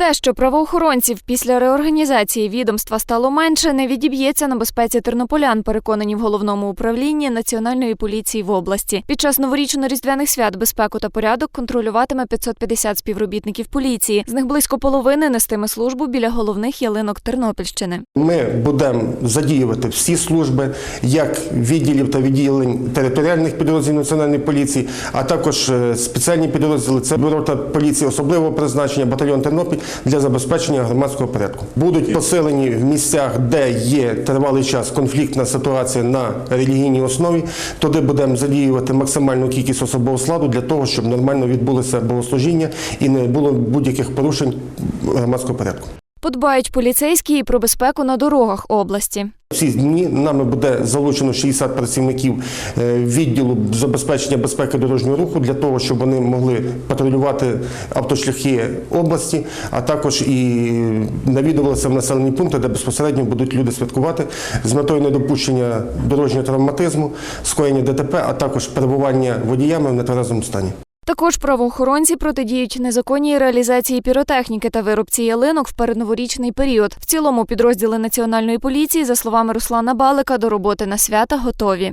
Те, що правоохоронців після реорганізації відомства стало менше, не відіб'ється на безпеці тернополян, переконані в головному управлінні Національної поліції в області. Під час новорічно-різдвяних свят безпеку та порядок контролюватиме 550 співробітників поліції. З них близько половини нестиме службу біля головних ялинок Тернопільщини. Ми будемо задіювати всі служби, як відділів та відділень територіальних підрозділів національної поліції, а також е, спеціальні підрозділи це бюро та поліції особливого призначення, батальйон Тернопіль для забезпечення громадського порядку. Будуть посилені в місцях, де є тривалий час конфліктна ситуація на релігійній основі. Туди будемо задіювати максимальну кількість особового складу для того, щоб нормально відбулося богослужіння і не було будь-яких порушень громадського порядку. Подбають поліцейські і про безпеку на дорогах області. Всі дні нами буде залучено 60 працівників е, відділу забезпечення безпеки дорожнього руху для того, щоб вони могли патрулювати автошляхи області, а також і навідувалися в населені пункти, де безпосередньо будуть люди святкувати з метою недопущення дорожнього травматизму, скоєння ДТП, а також перебування водіями в нетверезому стані. Також правоохоронці протидіють незаконній реалізації піротехніки та виробці ялинок в передноворічний період. В цілому підрозділи національної поліції, за словами Руслана Балика, до роботи на свята готові.